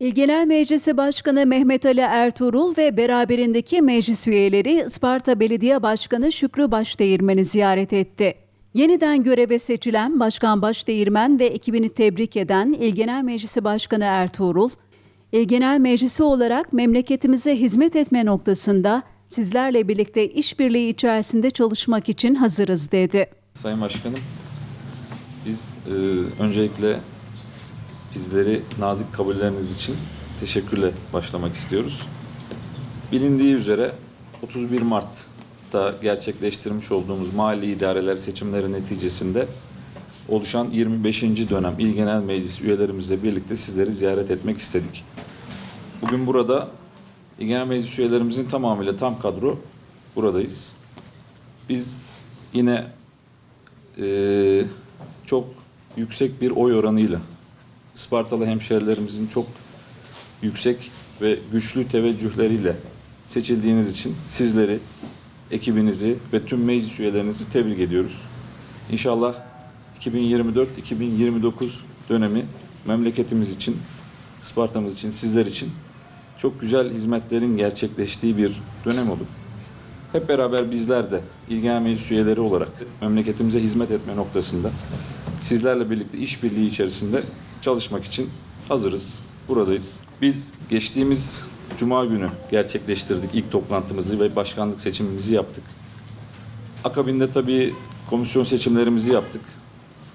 İl Genel Meclisi Başkanı Mehmet Ali Ertuğrul ve beraberindeki meclis üyeleri Isparta Belediye Başkanı Şükrü Başdeğirmen'i ziyaret etti. Yeniden göreve seçilen Başkan Başdeğirmen ve ekibini tebrik eden İl Genel Meclisi Başkanı Ertuğrul, İl Genel Meclisi olarak memleketimize hizmet etme noktasında sizlerle birlikte işbirliği içerisinde çalışmak için hazırız dedi. Sayın Başkanım, biz e, öncelikle bizleri nazik kabulleriniz için teşekkürle başlamak istiyoruz. Bilindiği üzere 31 Mart'ta gerçekleştirmiş olduğumuz mahalli idareler seçimleri neticesinde oluşan 25. dönem İl Genel Meclis üyelerimizle birlikte sizleri ziyaret etmek istedik. Bugün burada İl Genel Meclis üyelerimizin tamamıyla tam kadro buradayız. Biz yine eee, çok yüksek bir oy oranıyla Ispartalı hemşerilerimizin çok yüksek ve güçlü teveccühleriyle seçildiğiniz için sizleri, ekibinizi ve tüm meclis üyelerinizi tebrik ediyoruz. İnşallah 2024-2029 dönemi memleketimiz için, Isparta'mız için, sizler için çok güzel hizmetlerin gerçekleştiği bir dönem olur. Hep beraber bizler de İl Genel Meclis üyeleri olarak memleketimize hizmet etme noktasında sizlerle birlikte işbirliği içerisinde çalışmak için hazırız, buradayız. Biz geçtiğimiz Cuma günü gerçekleştirdik ilk toplantımızı ve başkanlık seçimimizi yaptık. Akabinde tabii komisyon seçimlerimizi yaptık.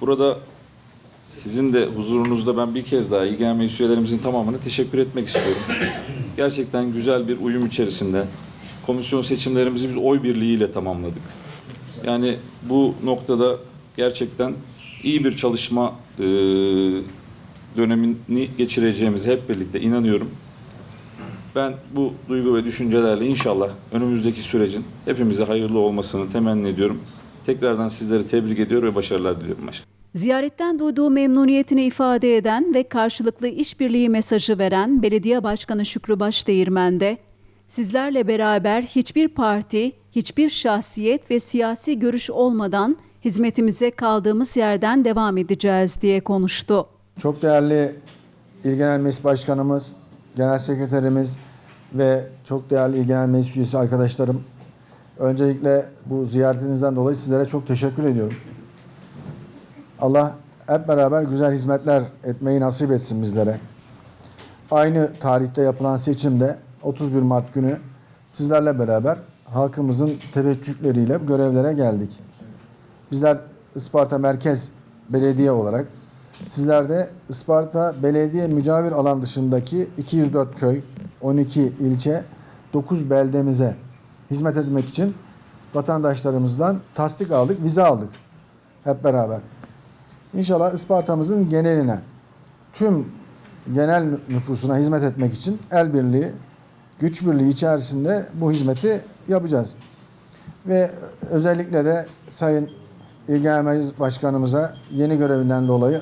Burada sizin de huzurunuzda ben bir kez daha Genel Meclis üyelerimizin tamamına teşekkür etmek istiyorum. Gerçekten güzel bir uyum içerisinde komisyon seçimlerimizi biz oy birliğiyle tamamladık. Yani bu noktada gerçekten iyi bir çalışma e, dönemini geçireceğimize hep birlikte inanıyorum. Ben bu duygu ve düşüncelerle inşallah önümüzdeki sürecin hepimize hayırlı olmasını temenni ediyorum. Tekrardan sizleri tebrik ediyor ve başarılar diliyorum başkanım. Ziyaretten duyduğu memnuniyetini ifade eden ve karşılıklı işbirliği mesajı veren Belediye Başkanı Şükrü Başdeğirmen de sizlerle beraber hiçbir parti, hiçbir şahsiyet ve siyasi görüş olmadan hizmetimize kaldığımız yerden devam edeceğiz diye konuştu. Çok değerli İl Genel Meclis Başkanımız, Genel Sekreterimiz ve çok değerli İl Genel Meclis üyesi arkadaşlarım. Öncelikle bu ziyaretinizden dolayı sizlere çok teşekkür ediyorum. Allah hep beraber güzel hizmetler etmeyi nasip etsin bizlere. Aynı tarihte yapılan seçimde 31 Mart günü sizlerle beraber halkımızın teveccühleriyle görevlere geldik. Bizler Isparta Merkez Belediye olarak sizler de Isparta Belediye mücavir alan dışındaki 204 köy, 12 ilçe, 9 beldemize hizmet etmek için vatandaşlarımızdan tasdik aldık, vize aldık hep beraber. İnşallah Isparta'mızın geneline, tüm genel nüfusuna hizmet etmek için el birliği, güç birliği içerisinde bu hizmeti yapacağız. Ve özellikle de Sayın Meclis Başkanımıza yeni görevinden dolayı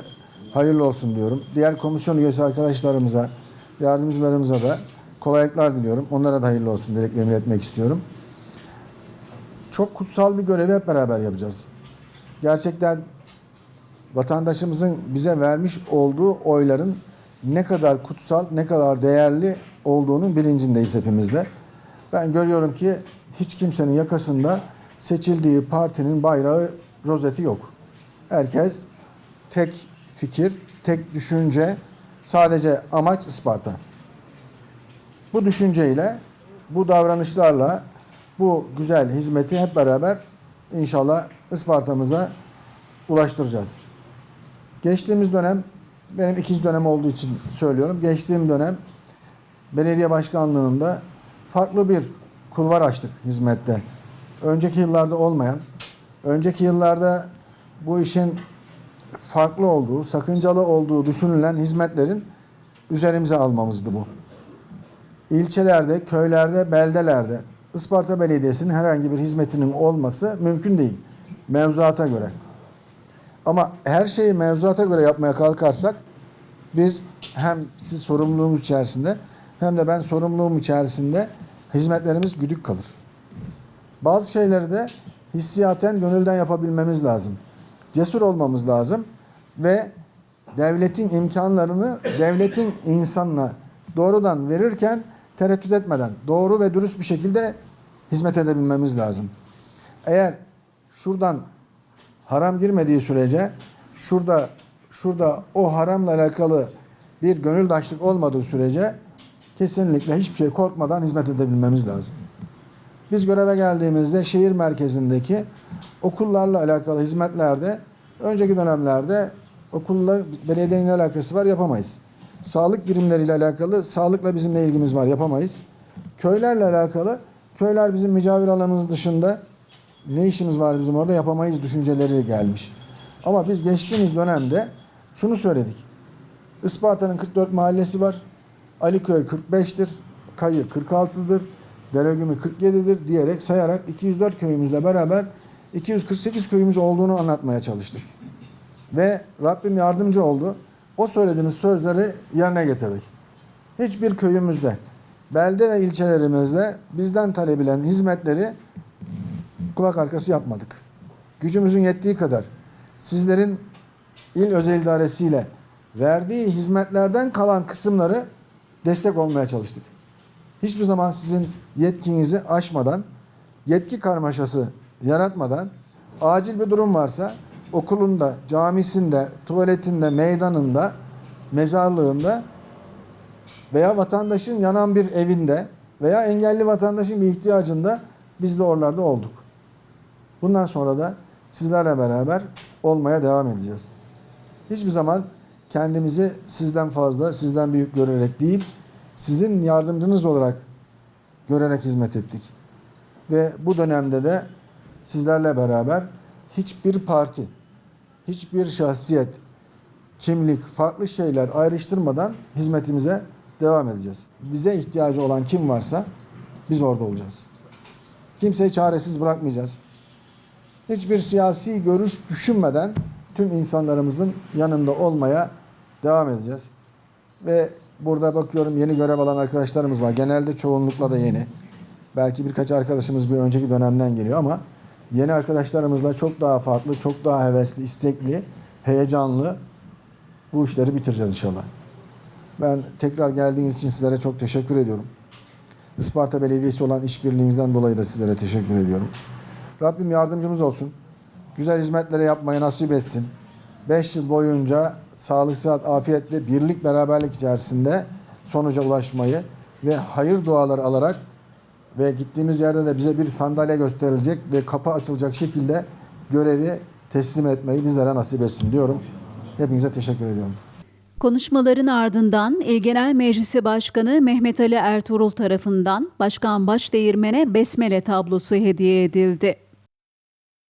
hayırlı olsun diyorum. Diğer komisyon üyesi arkadaşlarımıza, yardımcılarımıza da kolaylıklar diliyorum. Onlara da hayırlı olsun dileklerimi iletmek istiyorum. Çok kutsal bir görevi hep beraber yapacağız. Gerçekten vatandaşımızın bize vermiş olduğu oyların ne kadar kutsal, ne kadar değerli olduğunun bilincindeyiz hepimiz de. Ben görüyorum ki hiç kimsenin yakasında seçildiği partinin bayrağı, rozeti yok. Herkes tek fikir, tek düşünce, sadece amaç Isparta. Bu düşünceyle, bu davranışlarla bu güzel hizmeti hep beraber inşallah Isparta'mıza ulaştıracağız. Geçtiğimiz dönem benim ikinci dönem olduğu için söylüyorum. Geçtiğim dönem belediye başkanlığında farklı bir kulvar açtık hizmette. Önceki yıllarda olmayan, önceki yıllarda bu işin farklı olduğu, sakıncalı olduğu düşünülen hizmetlerin üzerimize almamızdı bu. İlçelerde, köylerde, beldelerde Isparta Belediyesi'nin herhangi bir hizmetinin olması mümkün değil. Mevzuata göre. Ama her şeyi mevzuata göre yapmaya kalkarsak biz hem siz sorumluluğumuz içerisinde hem de ben sorumluluğum içerisinde hizmetlerimiz güdük kalır. Bazı şeyleri de hissiyaten gönülden yapabilmemiz lazım. Cesur olmamız lazım ve devletin imkanlarını devletin insanına doğrudan verirken tereddüt etmeden doğru ve dürüst bir şekilde hizmet edebilmemiz lazım. Eğer şuradan haram girmediği sürece şurada şurada o haramla alakalı bir gönüldaşlık olmadığı sürece kesinlikle hiçbir şey korkmadan hizmet edebilmemiz lazım. Biz göreve geldiğimizde şehir merkezindeki okullarla alakalı hizmetlerde önceki dönemlerde okullar belediyenin alakası var yapamayız. Sağlık birimleriyle alakalı sağlıkla bizim ne ilgimiz var yapamayız. Köylerle alakalı köyler bizim mücavir alanımız dışında ne işimiz var bizim orada yapamayız düşünceleri gelmiş. Ama biz geçtiğimiz dönemde şunu söyledik. Isparta'nın 44 mahallesi var. Aliköy 45'tir. Kayı 46'dır. Deregümü 47'dir diyerek sayarak 204 köyümüzle beraber 248 köyümüz olduğunu anlatmaya çalıştık. Ve Rabbim yardımcı oldu. O söylediğimiz sözleri yerine getirdik. Hiçbir köyümüzde, belde ve ilçelerimizde bizden talep hizmetleri kulak arkası yapmadık. Gücümüzün yettiği kadar sizlerin il özel idaresiyle verdiği hizmetlerden kalan kısımları destek olmaya çalıştık. Hiçbir zaman sizin yetkinizi aşmadan, yetki karmaşası yaratmadan, acil bir durum varsa okulunda, camisinde, tuvaletinde, meydanında, mezarlığında veya vatandaşın yanan bir evinde veya engelli vatandaşın bir ihtiyacında biz de oralarda olduk. Bundan sonra da sizlerle beraber olmaya devam edeceğiz. Hiçbir zaman kendimizi sizden fazla, sizden büyük görerek değil, sizin yardımcınız olarak görerek hizmet ettik. Ve bu dönemde de sizlerle beraber hiçbir parti, hiçbir şahsiyet, kimlik, farklı şeyler ayrıştırmadan hizmetimize devam edeceğiz. Bize ihtiyacı olan kim varsa biz orada olacağız. Kimseyi çaresiz bırakmayacağız. Hiçbir siyasi görüş düşünmeden tüm insanlarımızın yanında olmaya devam edeceğiz. Ve burada bakıyorum yeni görev alan arkadaşlarımız var. Genelde çoğunlukla da yeni. Belki birkaç arkadaşımız bir önceki dönemden geliyor ama yeni arkadaşlarımızla çok daha farklı, çok daha hevesli, istekli, heyecanlı bu işleri bitireceğiz inşallah. Ben tekrar geldiğiniz için sizlere çok teşekkür ediyorum. Isparta Belediyesi olan işbirliğinizden dolayı da sizlere teşekkür ediyorum. Rabbim yardımcımız olsun. Güzel hizmetlere yapmayı nasip etsin. 5 yıl boyunca sağlık, sıhhat, afiyetle birlik, beraberlik içerisinde sonuca ulaşmayı ve hayır duaları alarak ve gittiğimiz yerde de bize bir sandalye gösterilecek ve kapı açılacak şekilde görevi teslim etmeyi bizlere nasip etsin diyorum. Hepinize teşekkür ediyorum. Konuşmaların ardından İl Genel Meclisi Başkanı Mehmet Ali Ertuğrul tarafından Başkan Başdeğirmen'e besmele tablosu hediye edildi.